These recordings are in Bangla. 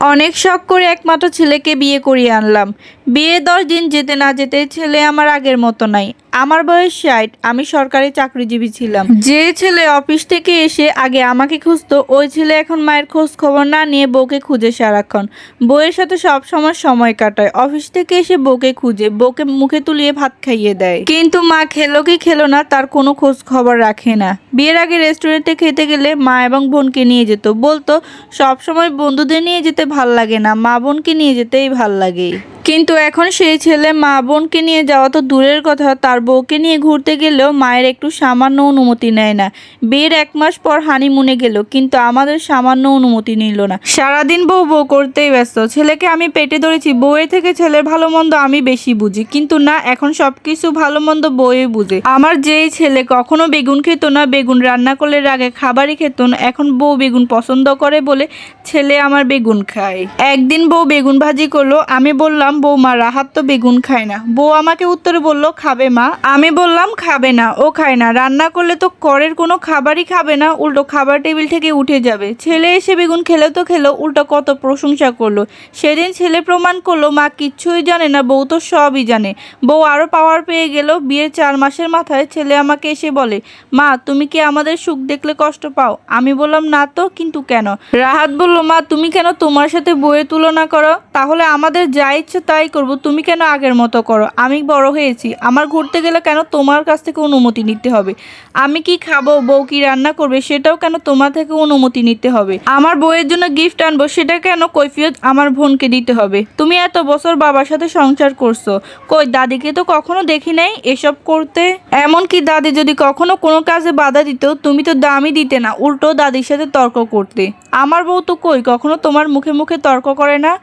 অনেক শখ করে একমাত্র ছেলেকে বিয়ে করিয়ে আনলাম। বিয়ে দশ দিন যেতে না যেতে ছেলে আমার আগের মতো নাই। আমার বয়স ষাট, আমি সরকারি চাকরিজীবী ছিলাম। যে ছেলে অফিস থেকে এসে আগে আমাকে খুঁজতো, ওই ছেলে এখন মায়ের খোঁজ খবর না নিয়ে বউকে খুঁজে সারাক্ষণ। বউয়ের সাথে সব সময় সময় কাটায়। অফিস থেকে এসে বউকে খুঁজে, বউকে মুখে তুলিয়ে ভাত খাইয়ে দেয়। কিন্তু মা খেলো কি খেলো না তার কোনো খোঁজ খবর রাখে না। বিয়ের আগে রেস্টুরেন্টে খেতে গেলে মা এবং বোনকে নিয়ে যেত। বলতো, সব সময় বন্ধুদের নিয়ে যেতে ভালো লাগে না, মা বোনকে নিয়ে যেতেই ভালো লাগে। কিন্তু এখন সেই ছেলে মা বোনকে নিয়ে যাওয়া তো দূরের কথা। তার বউকে নিয়ে ঘুরতে গেলেও মায়ের একটু সামান্য অনুমতি নেয় না। বিয়ের এক মাস পর হানিমুনে গেল, কিন্তু আমাদের সামান্য অনুমতি নিল না। সারাদিন বউ বউ করতেই ব্যস্ত। ছেলেকে আমি পেটে ধরেছি, বউয়ের থেকে ছেলের ভালো মন্দ আমি বেশি বুঝি। কিন্তু না, এখন সবকিছু ভালো মন্দ বউয়ে বুঝে। আমার যেই ছেলে কখনো বেগুন খেত না, বেগুন রান্না করলে আগে খাবারই খেত না। এখন বউ বেগুন পছন্দ করে বলে ছেলে আমার বেগুন খায়। একদিন বউ বেগুন ভাজি করল, আমি বললাম বৌমা রাহাত তো বেগুন খায় না। বউ আমাকে উত্তরে বলল, খাবে মা। আমি বললাম, খাবে না। ও খায় না। রান্না করলে তো করের কোনো খাবারই খাবে না, উল্টো খাবার টেবিল থেকে উঠে যাবে। ছেলে এসে বেগুন খেলে তো খেলো, উল্টো কত প্রশংসা করল। সেদিন ছেলে প্রমাণ করল, মা কিচ্ছুই জানে না, বউ তো সবই জানে। বউ আরও পাওয়ার পেয়ে গেল, বিয়ের চার মাসের মাথায় ছেলে আমাকে এসে বলে, মা, তুমি কি আমাদের সুখ দেখলে কষ্ট পাও? আমি বললাম, না তো, কিন্তু কেন? রাহাত বলল, মা, তুমি কেন তোমার সাথে বইয়ের তুলনা করো? তাহলে আমাদের যা ইচ্ছে তাই করব, তুমি কেন আগের মতো করো? আমি বড় হয়েছি, আমার ঘুরতে গেলে কেন তোমার কাছ থেকে অনুমতি নিতে হবে? আমি কি খাব, বউ কি রান্না করবে, সেটাও কেন তোমার থেকে অনুমতি নিতে হবে? আমার বউয়ের জন্য গিফট আনব, সেটা কেন কৈফিয়ত আমার বোনকে দিতে হবে? তুমি এত বছর বাবার সাথে সংসার করছ, কই দাদিকে তো কখনো দেখি নাই এসব করতে? এমনকি দাদি যদি কখনো কোনো কাজে বাধা দিত, তুমি তো দামই দিতে না, উল্টো দাদির সাথে তর্ক করতে। আমার বউ তো কই, কখনো তোমার মুখে মুখে তর্ক করে না?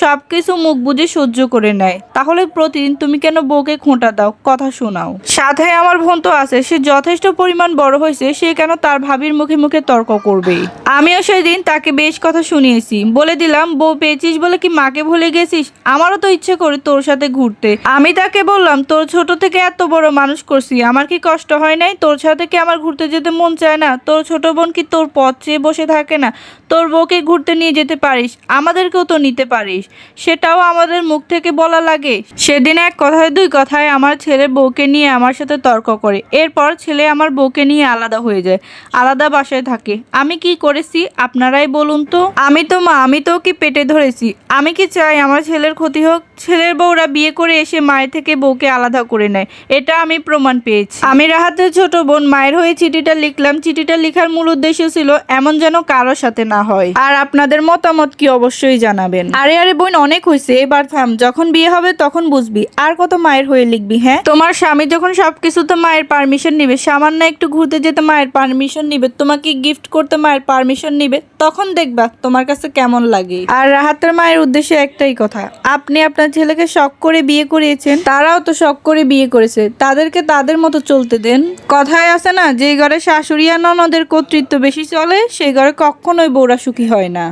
সব কিছু মুখ বুঝে সহ্য করে নেয়। তাহলে প্রতিদিন তুমি কেন বউকে খোঁটা দাও? কথা শোনাও। সাথে আমার বোন তো আছে, সে যথেষ্ট পরিমাণ বড় হয়েছে, সে কেন তার ভাবির মুখে মুখে তর্ক করবে আমিও সেদিন তাকে বেশ কথা শুনিয়েছি। বলে দিলাম, বউ পেয়েছিস বলে কি মাকে ভুলে গেছিস? আমারও তো ইচ্ছে করে তোর সাথে ঘুরতে। আমি তাকে বললাম, তোর ছোট থেকে এত বড় মানুষ করছি, আমার কি কষ্ট হয় নাই? তোর সাথে কি আমার ঘুরতে যেতে মন চায় না? তোর ছোট বোন কি তোর পথ চেয়ে বসে থাকে না? তোর বউকে ঘুরতে নিয়ে যেতে পারিস? আমাদেরকেও তো নিতে পারিস। সেটাও আমাদের মুখ থেকে বলা লাগে। সেদিন এক কথায় দুই কথায় আমার ছেলে বউকে নিয়ে আমার সাথে তর্ক করে। এরপর ছেলে আমার বউকে নিয়ে আলাদা হয়ে যায়, আলাদা বাসায় থাকে। আমি কি করেছি, আপনারাই বলুন তো? আমি তো মা, আমি তো কি পেটে ধরেছি। আমি কি চাই আমার ছেলের ক্ষতি হোক? ছেলের বউরা বিয়ে করে এসে মায়ের থেকে বউকে আলাদা করে নেয়, এটা আমি প্রমাণ পেয়েছি। আমি রাহাতের ছোট বোন, মায়ের হয়ে চিঠিটা লিখলাম। চিঠিটা লেখার মূল উদ্দেশ্য ছিল, এমন যেন কারোর সাথে না হয়। আর আপনাদের মতামত কি অবশ্যই জানাবেন। আরে আরে বোন অনেক হয়েছে এবার থাম, যখন বিয়ে হবে তখন বুঝবি। আর কত মায়ের হয়ে লিখবি হ্যাঁ? তোমার স্বামী যখন সবকিছু তো মায়ের পারমিশন নিবে, সামান্য একটু ঘুরতে যেতে মায়ের পারমিশন নিবে, তোমাকে গিফট করতে মায়ের পারমিশন নিবে, তখন দেখবা তোমার কাছে কেমন লাগে। আর রাহাতের মায়ের উদ্দেশ্যে একটাই কথা, আপনি আপনার ছেলেকে শখ করে বিয়ে করিয়েছেন, তারাও তো শখ করে বিয়ে করেছে, তাদেরকে তাদের মতো চলতে দেন। কথায় আছে না, যে ঘরে শাশুড়ি আর ননদের কর্তৃত্ব বেশি চলে সেই ঘরে কখনোই বউরা সুখী হয় না।